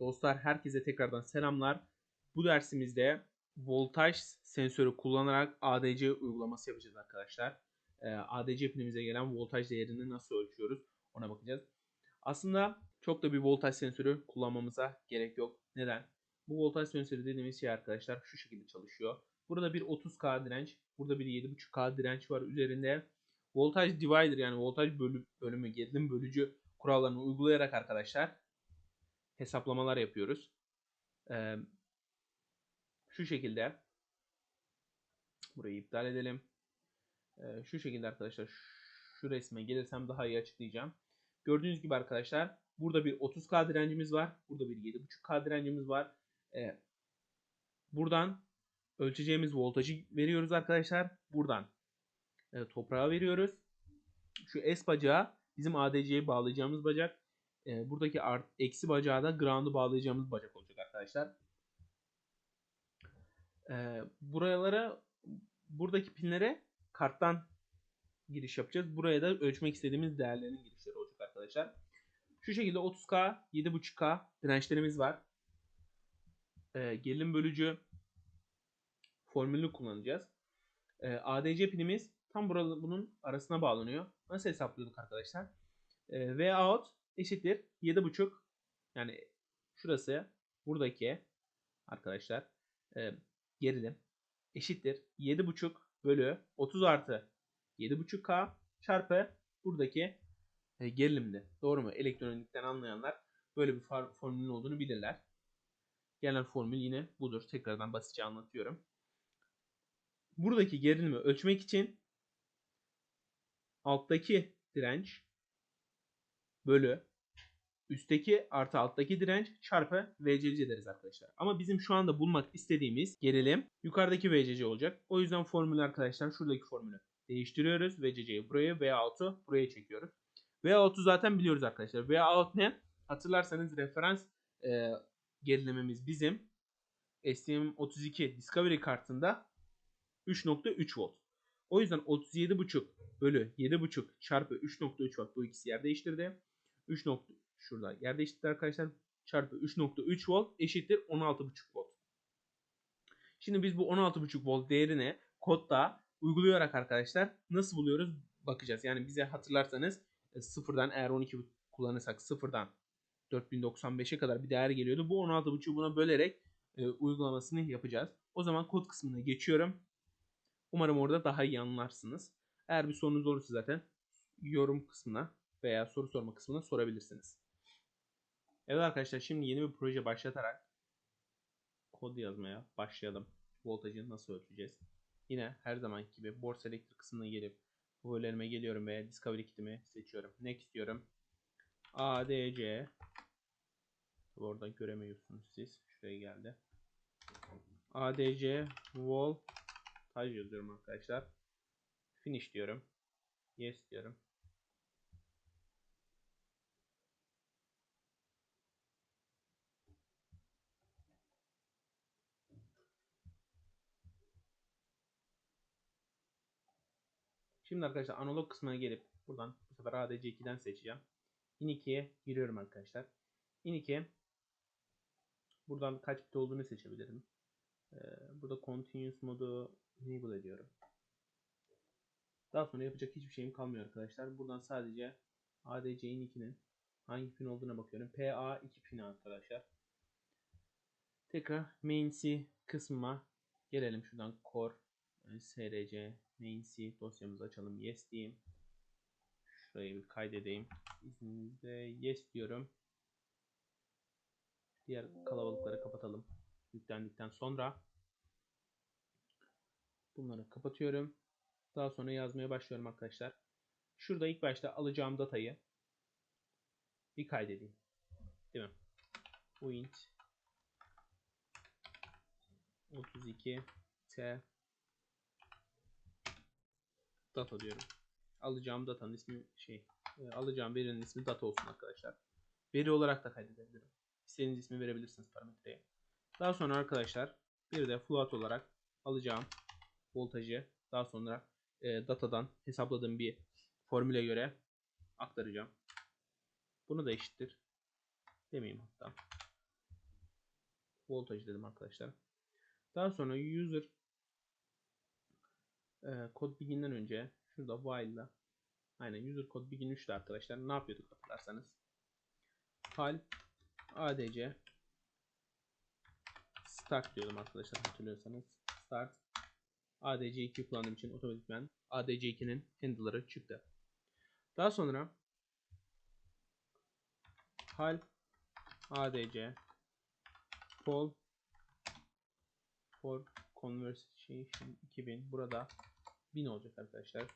Dostlar herkese tekrardan selamlar. Bu dersimizde voltaj sensörü kullanarak ADC uygulaması yapacağız arkadaşlar. Ee, ADC pinimize gelen voltaj değerini nasıl ölçüyoruz ona bakacağız. Aslında çok da bir voltaj sensörü kullanmamıza gerek yok. Neden? Bu voltaj sensörü dediğimiz şey arkadaşlar şu şekilde çalışıyor. Burada bir 30K direnç, burada bir 7.5K direnç var üzerinde. Voltaj divider yani voltaj bölü, bölümü, gerilim bölücü kurallarını uygulayarak arkadaşlar hesaplamalar yapıyoruz. Ee, şu şekilde burayı iptal edelim. Ee, şu şekilde arkadaşlar şu resme gelirsem daha iyi açıklayacağım. Gördüğünüz gibi arkadaşlar burada bir 30K direncimiz var. Burada bir 7.5K direncimiz var. Ee, buradan ölçeceğimiz voltajı veriyoruz arkadaşlar. Buradan e, toprağa veriyoruz. Şu S bacağı bizim ADC'ye bağlayacağımız bacak. E, buradaki art, eksi bacağı da ground'u bağlayacağımız bacak olacak arkadaşlar. E, buralara buradaki pinlere karttan giriş yapacağız. Buraya da ölçmek istediğimiz değerlerin girişleri olacak arkadaşlar. Şu şekilde 30K, 7.5K dirençlerimiz var. E, gerilim bölücü formülünü kullanacağız. E, ADC pinimiz tam burada bunun arasına bağlanıyor. Nasıl hesaplıyorduk arkadaşlar? E, V out eşittir 7.5 yani şurası buradaki arkadaşlar e, gerilim eşittir 7.5 bölü 30 artı 7.5K çarpı buradaki e, gerilimdi. Doğru mu? Elektronikten anlayanlar böyle bir formülün olduğunu bilirler. Genel formül yine budur. Tekrardan basitçe anlatıyorum. Buradaki gerilimi ölçmek için alttaki direnç bölü üstteki artı alttaki direnç çarpı VCC deriz arkadaşlar. Ama bizim şu anda bulmak istediğimiz gerilim yukarıdaki VCC olacak. O yüzden formülü arkadaşlar şuradaki formülü değiştiriyoruz. VCC'yi buraya, V out'u buraya çekiyoruz. V out'u zaten biliyoruz arkadaşlar. V out ne? Hatırlarsanız referans e, gerilimimiz bizim STM32 Discovery kartında 3.3 volt. O yüzden 37.5 bölü 7.5 çarpı 3.3 volt bu ikisi yer değiştirdi. 3 nokta şurada yer değiştirdi arkadaşlar. Çarpı 3.3 volt eşittir 16.5 volt. Şimdi biz bu 16.5 volt değerini kodda uygulayarak arkadaşlar nasıl buluyoruz bakacağız. Yani bize hatırlarsanız e, sıfırdan eğer 12 kullanırsak sıfırdan 4095'e kadar bir değer geliyordu. Bu 16.5'u buna bölerek e, uygulamasını yapacağız. O zaman kod kısmına geçiyorum. Umarım orada daha iyi anlarsınız. Eğer bir sorunuz olursa zaten yorum kısmına veya soru sorma kısmına sorabilirsiniz. Evet arkadaşlar şimdi yeni bir proje başlatarak kod yazmaya başlayalım. Voltajı nasıl ölçeceğiz? Yine her zaman gibi borsa elektrik kısmına gelip bölümüme geliyorum ve Discovery kitimi seçiyorum. Next diyorum. ADC Orada göremiyorsunuz siz. Şuraya geldi. ADC voltaj yazıyorum arkadaşlar. Finish diyorum. Yes diyorum. Şimdi arkadaşlar analog kısmına gelip buradan bu sefer ADC2'den seçeceğim. In2'ye giriyorum arkadaşlar. In2 buradan kaç bit olduğunu seçebilirim. Ee, burada continuous modu enable ediyorum. Daha sonra yapacak hiçbir şeyim kalmıyor arkadaşlar. Buradan sadece ADC in2'nin hangi pin olduğuna bakıyorum. PA2 pin arkadaşlar. Tekrar main C kısmıma gelelim. Şuradan core src C dosyamızı açalım. Yes diyeyim. Şurayı bir kaydedeyim. İzninizle yes diyorum. Diğer kalabalıkları kapatalım. Yüklendikten sonra bunları kapatıyorum. Daha sonra yazmaya başlıyorum arkadaşlar. Şurada ilk başta alacağım datayı bir kaydedeyim. Değil mi? Int 32 t data diyorum. Alacağım datanın ismi şey e, alacağım verinin ismi data olsun arkadaşlar. Veri olarak da kaydedebilirim. İstediğiniz ismi verebilirsiniz parametreye. Daha sonra arkadaşlar bir de float olarak alacağım voltajı daha sonra e, datadan hesapladığım bir formüle göre aktaracağım. Bunu da eşittir. Demeyeyim hatta. voltaj dedim arkadaşlar. Daha sonra user e, kod begin'den önce şurada while'la aynen user kod begin 3'te arkadaşlar ne yapıyorduk hatırlarsanız hal adc start diyordum arkadaşlar hatırlıyorsanız start ADC2 kullandığım için otomatikman ADC2'nin handler'ı çıktı. Daha sonra hal ADC poll for conversation 2000 burada 1000 olacak arkadaşlar.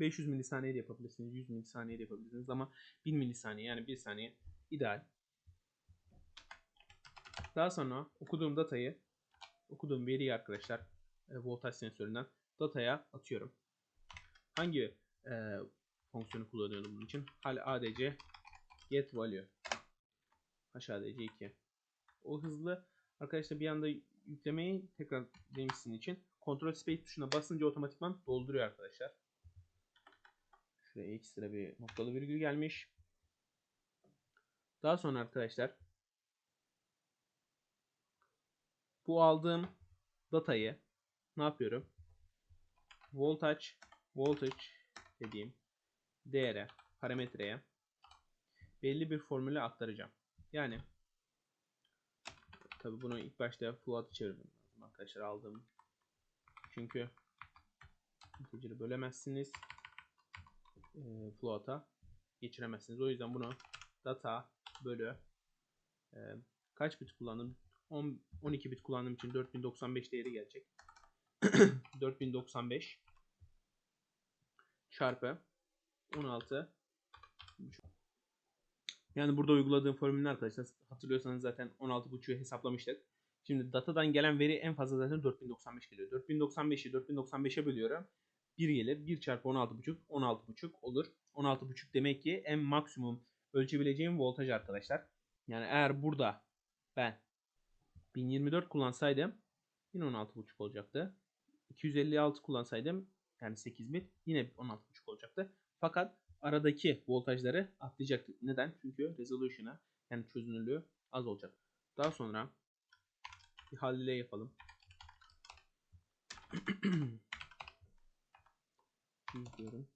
500 milisaniye de yapabilirsiniz, 100 milisaniye de yapabilirsiniz ama 1000 milisaniye yani 1 saniye ideal. Daha sonra okuduğum datayı, okuduğum veriyi arkadaşlar e, voltaj sensöründen dataya atıyorum. Hangi e, fonksiyonu kullanıyordum bunun için? Hal ADC get value HADC 2. O hızlı arkadaşlar bir anda yüklemeyi tekrar demişsin için kontrol space tuşuna basınca otomatikman dolduruyor arkadaşlar. Şuraya ekstra bir noktalı virgül gelmiş. Daha sonra arkadaşlar bu aldığım datayı ne yapıyorum? Voltage voltage dediğim değere, parametreye belli bir formüle aktaracağım. Yani tabi bunu ilk başta float'a çevirmem lazım arkadaşlar aldığım. Çünkü integer'ı bölemezsiniz. E, float'a geçiremezsiniz. O yüzden bunu data bölü e, kaç bit kullandım? 10, 12 bit kullandığım için 4095 değeri gelecek. 4095 çarpı 16 yani burada uyguladığım formülünü arkadaşlar hatırlıyorsanız zaten 16.5'ü hesaplamıştık. Şimdi datadan gelen veri en fazla zaten 4095 geliyor. 4095'i 4095'e bölüyorum. 1 gelir. 1 çarpı 16.5 16.5 olur. 16.5 demek ki en maksimum ölçebileceğim voltaj arkadaşlar. Yani eğer burada ben 1024 kullansaydım yine 16.5 olacaktı. 256 kullansaydım yani 8 bit yine 16.5 olacaktı. Fakat aradaki voltajları atlayacaktı. Neden? Çünkü resolution'a yani çözünürlüğü az olacak. Daha sonra bir hal yapalım. diyorum.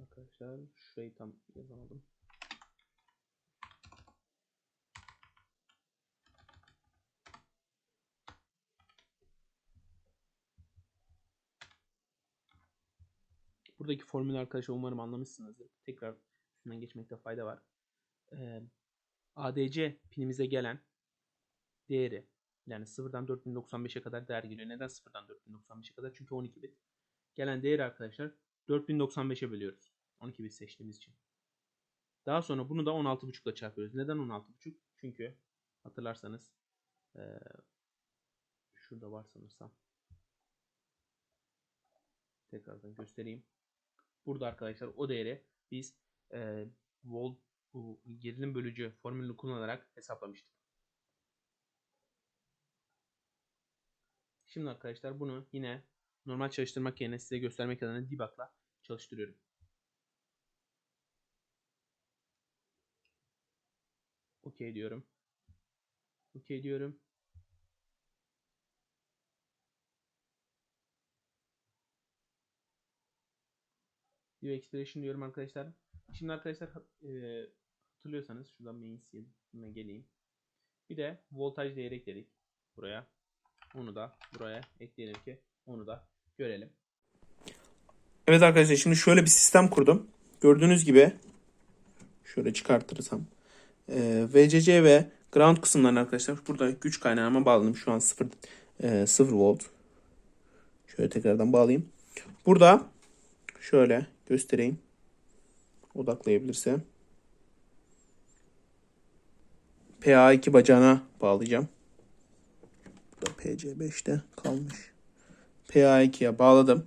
Arkadaşlar şurayı tam yazamadım. Buradaki formülü arkadaşlar umarım anlamışsınızdır. Tekrar üstünden geçmekte fayda var. Ee, ADC pinimize gelen değeri yani 0'dan 4095'e kadar değer geliyor. Neden 0'dan 4095'e kadar? Çünkü 12 bit. Gelen değeri arkadaşlar 4095'e bölüyoruz. 12 bit seçtiğimiz için. Daha sonra bunu da 16.5 ile çarpıyoruz. Neden 16.5? Çünkü hatırlarsanız ee, şurada var sanırsam. Tekrardan göstereyim. Burada arkadaşlar o değeri biz e, volt bu gerilim bölücü formülünü kullanarak hesaplamıştık. Şimdi arkadaşlar bunu yine normal çalıştırmak yerine size göstermek adına debug'la çalıştırıyorum. OK diyorum. OK diyorum. View Expression diyorum arkadaşlar. Şimdi arkadaşlar e, hatırlıyorsanız şuradan main scene geleyim. Bir de voltaj değeri ekledik buraya. Onu da buraya ekleyelim ki onu da görelim. Evet arkadaşlar şimdi şöyle bir sistem kurdum. Gördüğünüz gibi şöyle çıkartırsam e, VCC ve ground kısımlarını arkadaşlar burada güç kaynağıma bağladım. Şu an 0 e, 0 volt. Şöyle tekrardan bağlayayım. Burada şöyle göstereyim. Odaklayabilirse. PA2 bacağına bağlayacağım. Burada PC5'te kalmış. PA2'ye bağladım.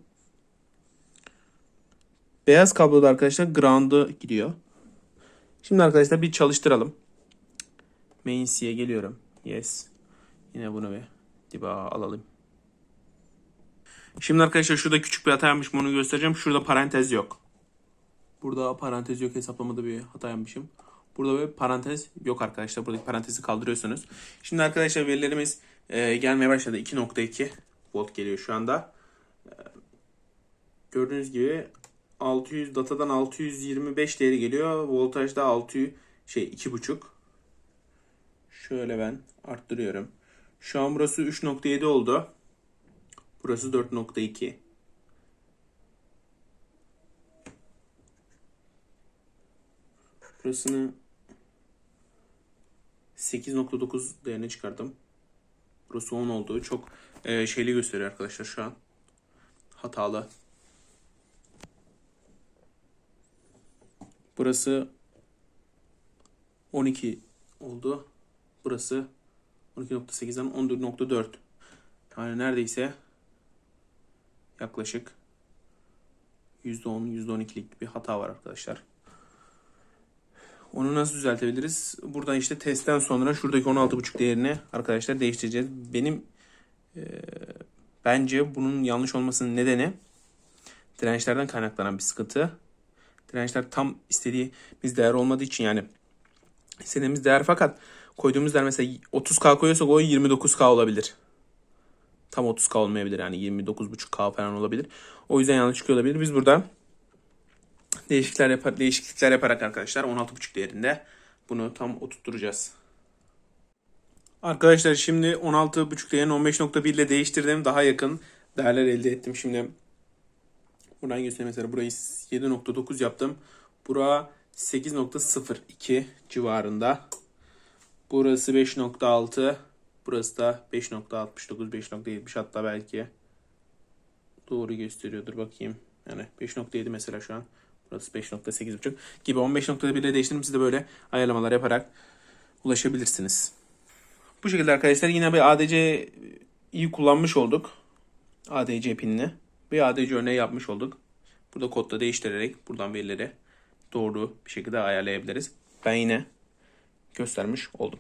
Beyaz kablo da arkadaşlar ground'a gidiyor. Şimdi arkadaşlar bir çalıştıralım. Main C'ye geliyorum. Yes. Yine bunu bir diba alalım. Şimdi arkadaşlar şurada küçük bir hata yapmışım onu göstereceğim. Şurada parantez yok. Burada parantez yok hesaplamada bir hata yapmışım. Burada bir parantez yok arkadaşlar. Buradaki parantezi kaldırıyorsunuz. Şimdi arkadaşlar verilerimiz e, gelmeye başladı. 2.2 volt geliyor şu anda. E, gördüğünüz gibi 600 datadan 625 değeri geliyor. Voltajda 600 şey 2.5. Şöyle ben arttırıyorum. Şu an burası 3.7 oldu. Burası 4.2. Burasını 8.9 değerine çıkardım. Burası 10 oldu. Çok e, şeyli gösteriyor arkadaşlar şu an. Hatalı. Burası 12 oldu. Burası 12.8'den 14.4. Yani neredeyse yaklaşık %10, %12'lik bir hata var arkadaşlar. Onu nasıl düzeltebiliriz? Buradan işte testten sonra şuradaki 16.5 değerini arkadaşlar değiştireceğiz. Benim e, bence bunun yanlış olmasının nedeni dirençlerden kaynaklanan bir sıkıntı. Dirençler tam istediğimiz değer olmadığı için yani istediğimiz değer fakat koyduğumuz değer mesela 30K koyuyorsak o 29K olabilir. Tam 30K olmayabilir yani 29.5K falan olabilir. O yüzden yanlış çıkıyor olabilir. Biz burada değişiklikler yapar değişiklikler yaparak arkadaşlar 16.5 değerinde bunu tam oturtturacağız. Arkadaşlar şimdi 16.5 değerini 15.1 ile değiştirdim. Daha yakın değerler elde ettim. Şimdi buradan göstereyim mesela burayı 7.9 yaptım. Bura 8.02 civarında. Burası 5.6. Burası da 5.69, 5.70 hatta belki doğru gösteriyordur bakayım. Yani 5.7 mesela şu an. Burası 5.8.5 gibi 15.1 ile değiştirdim. Siz de böyle ayarlamalar yaparak ulaşabilirsiniz. Bu şekilde arkadaşlar yine bir ADC iyi kullanmış olduk. ADC pinini. Bir ADC örneği yapmış olduk. Burada kodda değiştirerek buradan verileri doğru bir şekilde ayarlayabiliriz. Ben yine göstermiş oldum.